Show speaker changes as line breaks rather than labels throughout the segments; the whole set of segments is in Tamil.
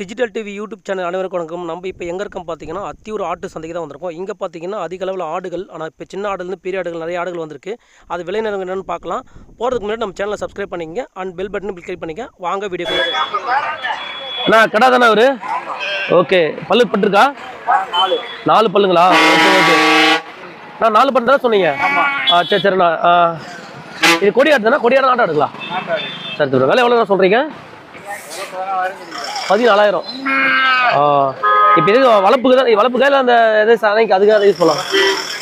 டிஜிட்டல் டிவி யூடியூப் சேனல் அனைவருக்கும் வணக்கம். நம்ம இப்போ எங்கே இருக்கோம் பார்த்தீங்கன்னா அத்தியூர் ஆட்டு சந்தைக்கு தான் வந்திருக்கோம். இங்கே பார்த்தீங்கன்னா அதிக அளவில் ஆடுகள் ஆனால் இப்போ சின்ன ஆடுலேருந்து பெரிய ஆடுகள் நிறைய ஆடுகள் வந்திருக்கு. அது விலை நிலவரம் என்னென்னு பார்க்கலாம் போகிறதுக்கு முன்னாடி நம்ம சேனலை சப்ஸ்கிரைப் பண்ணிக்கங்க. அண்ட் பெல் பட்டன் கிளிக் பண்ணிக்க வாங்க வீடியோ அண்ணா கடை தானே அவரு? ஓகே. பல்லு பட்டிருக்கா? நாலு பல்லுங்களா? Okay okay. நான் நாலு பல்லு தான் சொன்னீங்க? ஆ சரி சரிண்ணா ஆ. இது கொடியாடு தானே? கொடியாடு ஆடு ஆடுங்களா சரி சரி விலை எவ்வளோ சொல்கிறீங்க பதினாலாயிரம். இப்போ இது வளர்ப்புக்கு தான் வளர்ப்புக்கா இல்லை அந்த எது சனைக்கு அதுக்காக யூஸ் பண்ணலாம்?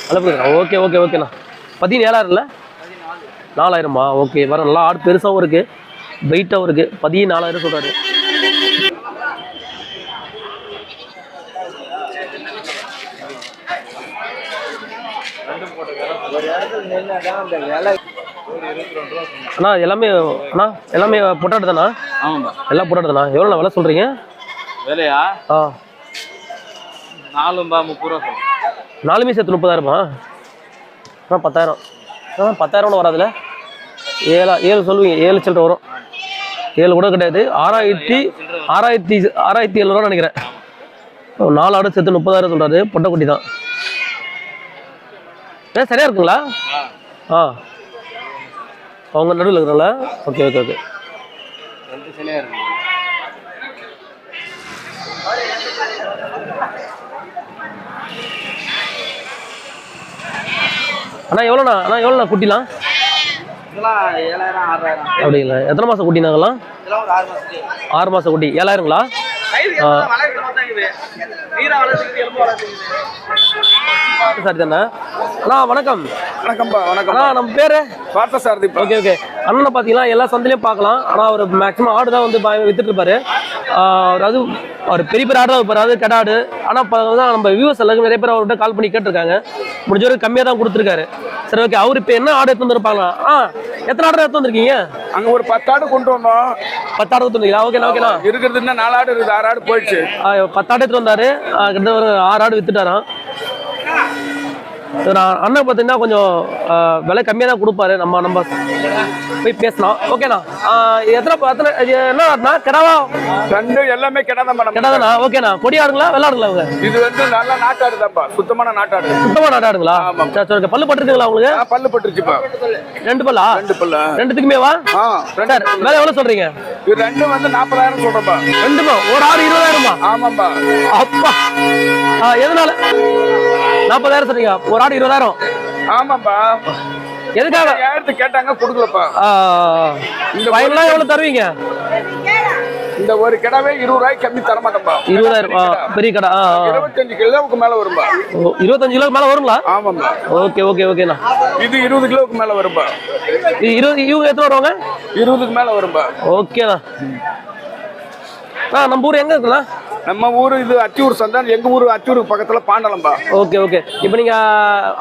வளர்ப்புக்கு ஓகே ஓகே ஓகேண்ணா. பதினேழாயிரம் இல்லை? நாலாயிரமா? ஓகே வர நல்லா ஆடு பெருசாகவும் இருக்குது வெயிட்டாகவும் இருக்குது பதினாலாயிரம் சொல்கிறாரு அண்ணா எல்லாமே அண்ணா எல்லாமே பொட்டாட்டு தானா?
ஆமாம்பா
எல்லாம் தானா எவ்வளோ விலை சொல்கிறீங்க
விலையா?
ஆ.
நாலும்பா முப்பது ரூபா
நாலுமே சேர்த்து முப்பதாயிரமா? ஆ பத்தாயிரம். ஆ பத்தாயிரம் வராதுல? ஏழா ஏழு சொல்லுவீங்க ஏழு சில்லற வரும். ஏழு கூட கிடையாது. ஆறாயிரத்தி ஆறாயிரத்தி ஆறாயிரத்தி எழுநூறுவா நினைக்கிறேன். நாலு ஆடு சேர்த்து முப்பதாயிரம் சொல்கிறாரு பொட்டைக்குட்டி தான். ஏ சரியா இருக்குங்களா? ஆ. அவங்க நடுவில் இருக்கிறாங்களா? Okay okay okay.
ரெண்டு சிலையா இருக்கு.
அண்ணா எவ்வளோண்ணா? அண்ணா எவ்வளோண்ணா குட்டிலாம்? அப்படிங்களா? எத்தனை மாதம்
ஒரு ஆறு
மாதம் குட்டி. ஏழாயிரங்களா? சரி தானே? அண்ணா வணக்கம்.
வணக்கம்ப்பா வணக்கம்
அண்ணா நம்ம பேர்?
பார்த்த சாரதிப்பா
ஓகே ஓகே. அண்ணனை பார்த்தீங்கன்னா எல்லா சந்தையிலையும் பார்க்கலாம். ஆனால் அவர் மேக்ஸிமம் ஆடு தான் வந்து வித்துட்டு இருப்பாரு. அதாவது அவர் பெரிய பெரிய ஆடு தான் வைப்பாரு அதாவது கெடாடு ஆனால் இப்போ தான் நம்ம வியூவர்ஸ் எல்லாருக்கும் நிறைய பேர் அவர்கிட்ட கால் பண்ணி கேட்டிருக்காங்க. முடிஞ்ச வரைக்கும் கம்மியாக தான் கொடுத்துருக்காரு. சரி ஓகே. அவர் இப்போ என்ன ஆடு எடுத்து வந்துருப்பாங்களா ஆ எத்தனை ஆடு எடுத்து வந்திருக்கீங்க?
அங்க ஒரு பத்து ஆடு கொண்டு வந்தோம்.
பத்து ஆடு எடுத்து வந்தீங்களா? ஓகேண்ணா ஓகேண்ணா.
இருக்கிறது இன்னும் நாலு ஆடு இருக்குது. ஆறு ஆடு போயிடுச்சு.
பத்து ஆடு எடுத்துட்டு வந்தாரு. கிட்டத்தட்ட ஒரு ஆறு ஆடு வித்துட்டாராம். நான் அண்ணன் பார்த்தீங்கன்னா கொஞ்சம் விலை கம்மியாக தான் கொடுப்பாரு. நம்ம நம்ம போய் பேசலாம். ஓகேண்ணா எத்தனை எத்தனை இது என்ன ஆடுனா கிடாவா?
ரெண்டு எல்லாமே கிடாதான் மேடம்.
கிடாதாண்ணா ஓகேண்ணா கொடி ஆடுங்களா? வெள்ளாடுங்களா அவங்க
இது வந்து நல்ல நாட்டாடு தான்ப்பா சுத்தமான நாட்டாடு.
சுத்தமாக நாடு ஆடுங்களா
ஆமாம்.
சரி. சரி. பல்லு பட்டுருக்குங்களா உங்களுக்கு?
பல்லு பட்டுருச்சுப்பா.
ரெண்டு பல்லா?
ரெண்டு பல்லு.
ரெண்டுத்துக்குமே வா?
ஆ ரெண்டு
வேலை எவ்வளோ சொல்றீங்க?
இது ரெண்டு வந்து நாற்பதாயிரம் சொல்றப்பா
ரெண்டுமா? ஒரு ஆடு இருபதாயிரமா?
ஆமாப்பா
அப்பா. எதனால? நாற்பதாயிரம் சொன்னீங்க ஒரு ஆடு இருபதாயிரம்.
ஆமாப்பா
எதுக்காக?
ஏழத்து கேட்டாங்க கொடுக்கலப்பா.
இந்த வயல்லாம் எவ்வளவு தருவீங்க?
இந்த ஒரு கிடாவே இருபது ரூபாய்க்கு கம்மி தர மாட்டோம்பா
இருபதாயிரம் பெரிய கடை.
இருபத்தஞ்சு கிலோவுக்கு மேல வரும்பா.
இருபத்தஞ்சு கிலோக்கு மேல வருங்களா?
ஆமாம்பா.
ஓகே ஓகே ஓகேண்ணா
இது இருபது கிலோவுக்கு மேல வரும்பா.
இது இருபது இவங்க எத்தனை வருவாங்க?
இருபதுக்கு மேல வரும்பா.
ஓகேண்ணா ஆ நம்ம ஊர் எங்க இருக்குண்ணா?
நம்ம ஊரு இது அத்தியூர் சந்தை எங்க ஊரு அத்தியூருக்கு பக்கத்துல பாண்டலம்பா.
Okay okay. இப்போ நீங்க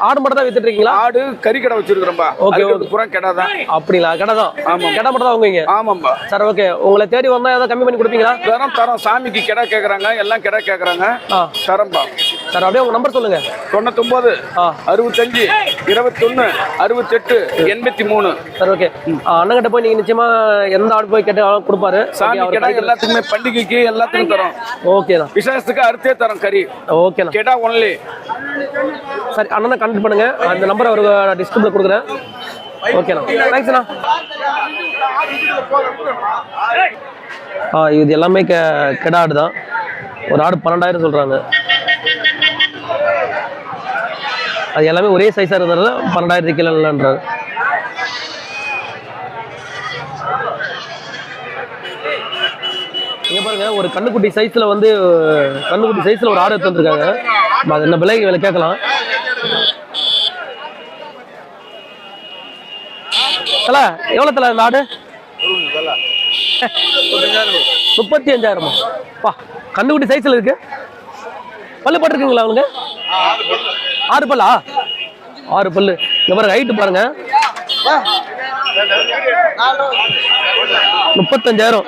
ஆடு மட்டும் தான் வித்துட்டு இருக்கீங்களா
ஆடு கறி கடை வச்சிருக்கிறோம்பா.
Okay,
okay. புறம் கடை தான்.
அப்படிங்களா? கடை தான்?
ஆமாம்.
கடை மட்டும் தான் வாங்குவீங்க
ஆமாம்பா.
Sir okay. உங்களை தேடி வந்தா ஏதாவது கம்மி பண்ணி கொடுப்பீங்களா?
தரம் தரம். சாமிக்கு கிடா கேக்குறாங்க எல்லாம் கிடா கேக்குறாங்க. தரம்பா.
சார் அப்படியே உங்க நம்பர் சொல்லுங்க.
தொண்ணூத்தொன்பது அறுபத்தஞ்சு இருபத்தொன்னு அறுபத்தெட்டு எண்பத்தி மூணு
சார் ஓகே. அண்ணங்கிட்ட போய் நீங்க நிச்சயமா எந்த ஆடு போய் கேட்டாலும் கொடுப்பாரு.
சாமி கிடா எல்லாத்துக்குமே பண்டிகைக்கு எல்லாத்துக்கும் தரோம்.
ஓகேண்ணா
விசேஷத்துக்கு அறுத்தே தரோம் கறி.
ஓகேண்ணா
கிடா ஒன்லி
சரி அண்ணனை கான்டக்ட் பண்ணுங்க. அந்த நம்பர் அவருக்கு டிஸ்கிரிப்ல கொடுக்குறேன் ஓகேண்ணா தேங்க்ஸ்ண்ணா ஆ இது எல்லாமே கெ கெடா ஆடு தான். ஒரு ஆடு பன்னெண்டாயிரம் சொல்கிறாங்க அது எல்லாமே ஒரே சைஸாக இருக்கிறதால பன்னெண்டாயிரத்து கீழே இல்லைன்றாரு இங்க பாருங்க ஒரு கண்ணுக்குட்டி சைஸ்ல வந்து கண்ணுக்குட்டி சைஸ்ல ஒரு ஆடு எடுத்துருக்காங்க அது என்ன விலை விலை கேட்கலாம். தல எவ்வளோ தல இந்த ஆடு? முப்பத்தி அஞ்சாயிரமா? பா கண்ணுக்குட்டி சைஸ்ல இருக்கு. பல்லு போட்டிருக்குங்களா அவனுங்க ஆறு பல்லா? ஆறு பல்லு. இந்த பாருங்க ஹைட்டு பாருங்க. முப்பத்தஞ்சாயிரம்.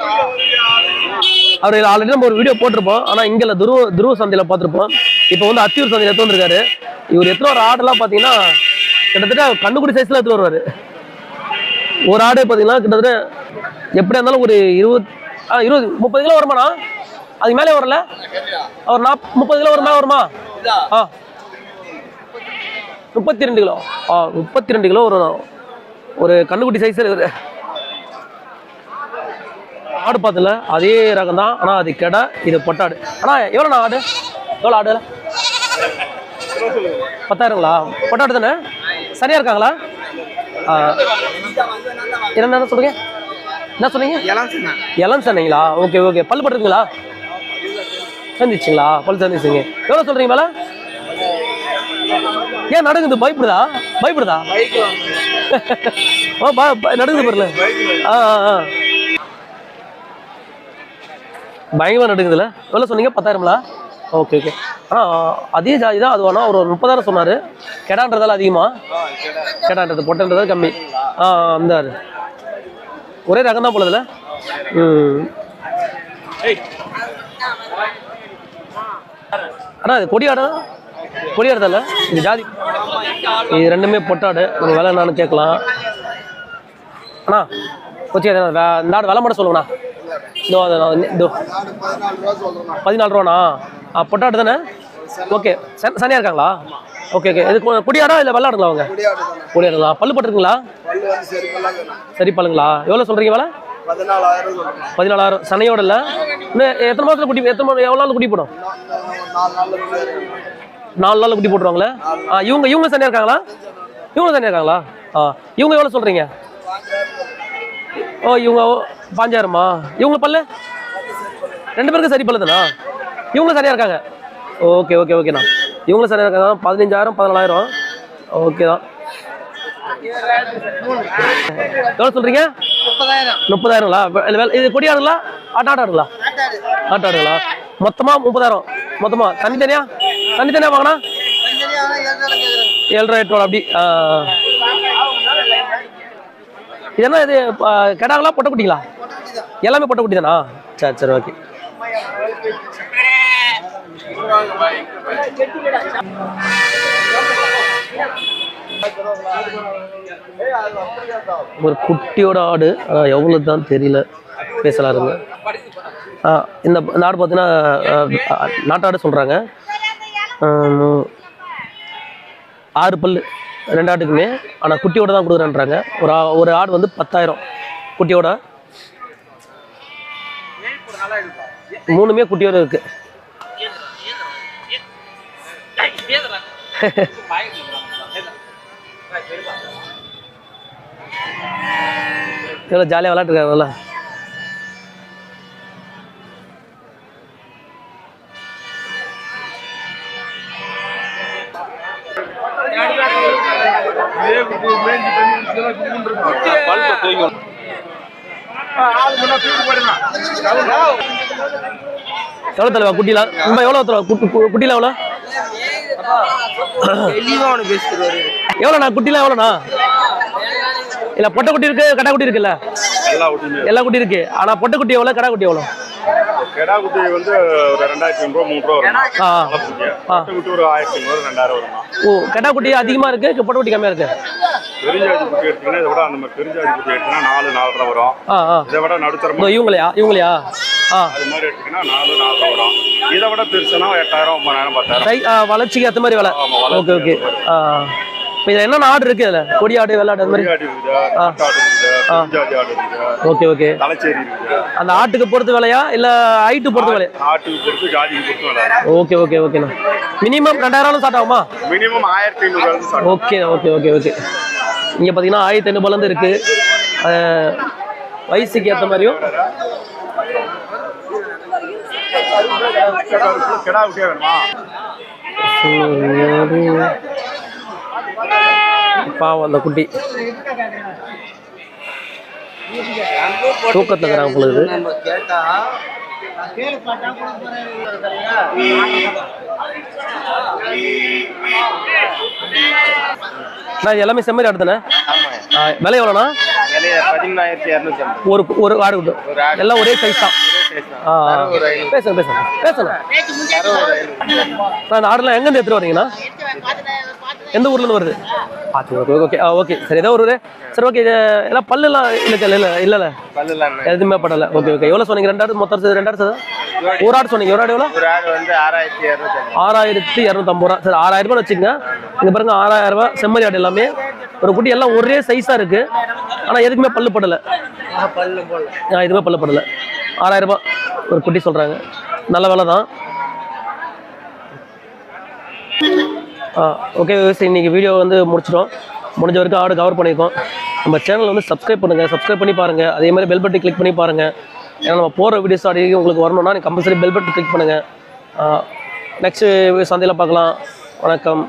அவர் ஆல்ரெடி நம்ம ஒரு வீடியோ போட்டிருப்போம். ஆனால் இங்கே துருவ துருவ சந்தையில் பார்த்துருப்போம். இப்போ வந்து அத்தியூர் சந்தையில் எடுத்து வந்திருக்காரு இவர் எத்தனை ஒரு ஆடெல்லாம் பார்த்தீங்கன்னா கிட்டத்தட்ட கண்ணுக்குடி சைஸில் எடுத்து வருவார். ஒரு ஆடு பார்த்தீங்கன்னா கிட்டத்தட்ட எப்படியா இருந்தாலும் ஒரு இருபது ஆ இருபது முப்பது கிலோ வருமாண்ணா? அதுக்கு மேலே வரல? ஒரு நாப் முப்பது கிலோ ஒரு மேலே வருமா? ஆ. முப்பத்தி ரெண்டு கிலோ. ஆ முப்பத்தி ரெண்டு கிலோ ஒரு ஒரு கண்ணுக்குட்டி சைஸில் ஒரு ஆடு பார்த்தல அதே ரகம் தான். ஆனால் அது கெடை இது பொட்டாடு. அண்ணா எவ்வளோண்ணா ஆடு? எவ்வளோ ஆடு பத்தாயிரங்களா? பொட்டாடு தானே? சரியா இருக்காங்களா? ஆ. என்ன என்ன சொல்லுங்க என்ன சொன்னீங்க? இளம் சொன்னீங்களா? Okay okay. பல் பட்டுருங்களா சேர்ந்துச்சுங்களா பல் சேர்ந்துச்சுங்க எவ்வளோ சொல்றீங்க மேல ஏன் நடுங்குது? பயப்படுதா? பயப்படுதா? ஓ நடுங்குது பாருல ஆ ஆ. பயங்கரமாக பயங்கரமா நடுங்குதுல. எவ்வளோ சொன்னீங்க பத்தாயிரம்ல? ஓகே ஓகே ஆனால் அதே ஜாதி தான் அது. வேணா ஒரு முப்பதாயிரம் சொன்னார். கெடான்றதால அதிகமாக கெடான்றது பொட்டன்றது கம்மி. ஆ அந்த ஒரே ரகம் தான் போலதுல ம். அண்ணா இது கொடியாடா கொடியாடுதல்ல இந்த இது ஜாதி. இது ரெண்டுமே பொட்டாடு. உங்கள் விலை என்னன்னு கேட்கலாம். அண்ணா கொச்சி இந்த ஆடு விலை மட்டும் சொல்லுங்கண்ணா. இதோ அதை நான் இதோ பதினாலு ரூபாண்ணா? ஆ பொட்டாடு தானே? ஓகே. சனியாக இருக்காங்களா? Okay okay. இது குடியாடா இல்லை வெள்ளாடுங்களா அவங்க? குடியாடுங்களா பல்லு பட்டுருக்குங்களா? சரி பல்லுங்களா. எவ்வளோ சொல்கிறீங்க வேலை? பதினாலாயிரம். சனையோட இல்லை. இன்னும் எத்தனை மாதத்தில் குட்டி எத்தனை மாதம் எவ்வளோ நாள் குட்டி போடும்? நாலு நாளில் குட்டி போட்டுருவாங்களே? ஆ இவங்க இவங்க சனியாக இருக்காங்களா? இவங்க சனியாக இருக்காங்களா? ஆ இவங்க எவ்வளோ சொல்கிறீங்க ஓ இவங்க பாஞ்சாயிரமா? இவங்க பல்லு? ரெண்டு பேருக்கும் சரி பல்லு தானா இவங்களும் சரியாக இருக்காங்க. ஓகே ஓகே ஓகேண்ணா இவங்களும் சரியாக இருக்காங்க. பதினஞ்சாயிரம் பதினாலாயிரம். ஓகே தான். எவ்வளோ சொல்கிறீங்க முப்பதாயிரங்களா? இது கொடியாடுங்களா? ஆட்டாடுங்களா? ஆட்டாடுங்களா? மொத்தமா முப்பதாயிரம். மொத்தமா. தனித்தனியா? தனித்தனியா வாங்கினா? ஏழரை எட்டு அப்படி. இதெல்லாம் இது என்ன இது கெடாங்களா குட்டிங்களா எல்லாமே பொட்டை குட்டி தானா சரி சரி ஓகே ஒரு குட்டியோட ஆடு ஆனால் எவ்வளோ தான் தெரியல பேசலாம் இருங்க ஆ இந்த இந்த ஆடு பார்த்தீங்கன்னா நாட்டாடு சொல்கிறாங்க ஆறு பல்லு ரெண்டாட்டுக்குமே ஆனால் குட்டியோட தான் கொடுக்குறேன்றாங்க. ஒரு ஒரு ஆடு வந்து பத்தாயிரம். குட்டியோட. மூணுமே குட்டியோட இருக்கு. ஜாலியாக விளாட்டுருக்காங்கல்ல எவ்வளோ தலைவா குட்டிலாம் நம்ம எவ்வளோ தலைவா? குட்டி கு- குட்டிலாம் எவ்வளோ எவ்வளோண்ணா குட்டிலாம் எவ்வளோண்ணா இல்லை பொட்டை குட்டி இருக்கு கடா குட்டி இருக்குல்ல?
எல்லா
குட்டி இருக்கு. ஆனால் பொட்டை குட்டி எவ்வளோ கடா குட்டி எவ்வளோ
கெடா குட்டி வந்து ஒரு ரெண்டாயிரத்தி ஐநூறுவா மூணு ரூபா வரும் குட்டி. ஒரு ஆயிரத்தி ஐநூறு ரெண்டாயிரம் வரும்
ஓ கடா குட்டி அதிகமாக இருக்கு பொட்டை குட்டி கம்மியாக இருக்கு?
பெருஞ்சாதி குட்டி எடுத்தீங்கன்னா இதை விட அந்த மாதிரி பெருஞ்சாதி குட்டி எடுத்தீங்கன்னா நாலு நாலரை வரும். இதை விட நடுத்தரமா
இவங்களையா? இவங்களையா?
அது மாதிரி எடுத்தீங்கன்னா நாலு நாலரை வரும். இதை விட பெருசுனா எட்டாயிரம் ஒன்பதாயிரம் பத்தாயிரம்.
வளர்ச்சிக்கு ஏற்ற மாதிரி விலை. Okay okay. இப்போ இதில் என்னென்ன ஆடு இருக்கு இதில்? கொடி ஆடு வெள்ளாடு அந்த மாதிரி? Okay okay.
தலைச்சேரி
அந்த ஆட்டுக்கு பொறுத்து விலையா? இல்லை ஹைட்டு பொறுத்து விலையா?
ஆட்டுக்கு பொறுத்து ஜாதிக்கு பொறுத்து விளையாடும்
ஓகே ஓகே ஓகேண்ணா. மினிமம் ரெண்டாயிரம் ஸ்டார்ட் ஆகுமா
மினிமம் ஆயிரத்தி
ஓகே ஓகே ஓகே ஓகே. இங்கே பார்த்தீங்கன்னா ஆயிரத்தி ஐநூறுபாலேருந்து இருக்கு. வயசுக்கு ஏற்ற மாதிரியும். பாவம் அந்த குட்டி. தூக்கத்தில் இருக்கிறாங்க பொழுது நான் எல்லாமே செம்மறி ஆடு தானே
ஆமாம்
ஆ, விலை எவ்வளோண்ணா? ஒரு ஒரு ஆடு. எல்லாம் ஒரே சைஸ் தான். பேசுங்க பேசுங்க. பேசுங்க
ஒரு ஐநூறு.
நான் இந்த ஆடுலாம் எங்கேருந்து எடுத்துட்டு வரீங்கண்ணா? எந்த ஊர்லேருந்து வருது? பார்த்து ஓகே ஓகே ஆ ஓகே. சரி ஏதோ ஒரு ஊரு. சரி ஓகே. இது எல்லாம் பல்லுலாம் இல்லை இல்லை இல்லை. இல்லைல்ல? எதுவுமே படலை. Okay okay. எவ்வளோ சொன்னீங்க? ரெண்டாயிரம் மொத்தம் சேர்த்து ஒரு ஆடு சொன்னீங்க. ஒரு ஆடு எவ்வளோ
ஒரு ஆடு வந்து ஆறாயிரத்தி இரநூத்தி ஐம்பது.
ஆறாயிரத்தி இரநூத்தம்பது ரூபா. சரி ஆறாயிரம் ரூபாய் வச்சுக்கங்க. இங்கே பாருங்க ஆறாயிரம் ரூபாய் செம்மறி ஆடு எல்லாமே. ஒரு குட்டி எல்லாம் ஒரே சைஸாக இருக்கு. ஆனால் எதுக்குமே பல்லு படலை. எதுவுமே பல்லு படலை. ஆறாயிரம் ரூபாய் ஒரு குட்டி சொல்கிறாங்க நல்ல விலை தான். ஓகே ஓகே இன்னைக்கு வீடியோ வந்து முடிச்சிட்டோம். முடிஞ்ச வரைக்கும் ஆடு கவர் பண்ணியிருக்கோம் நம்ம சேனல் வந்து சப்ஸ்கிரைப் பண்ணுங்கள் சப்ஸ்கிரைப் பண்ணி பாருங்கள் அதே மாதிரி பெல் பட்டன் கிளிக் பண்ணி பாருங்கள் ஏன்னா நம்ம போகிற வீடியோஸ் அடிக்கடி உங்களுக்கு வரணும்னா நீங்கள் கம்பல்சரி பெல் பட்டன் கிளிக் பண்ணுங்கள் நெக்ஸ்ட்டு சந்தையில் பார்க்கலாம். வணக்கம்.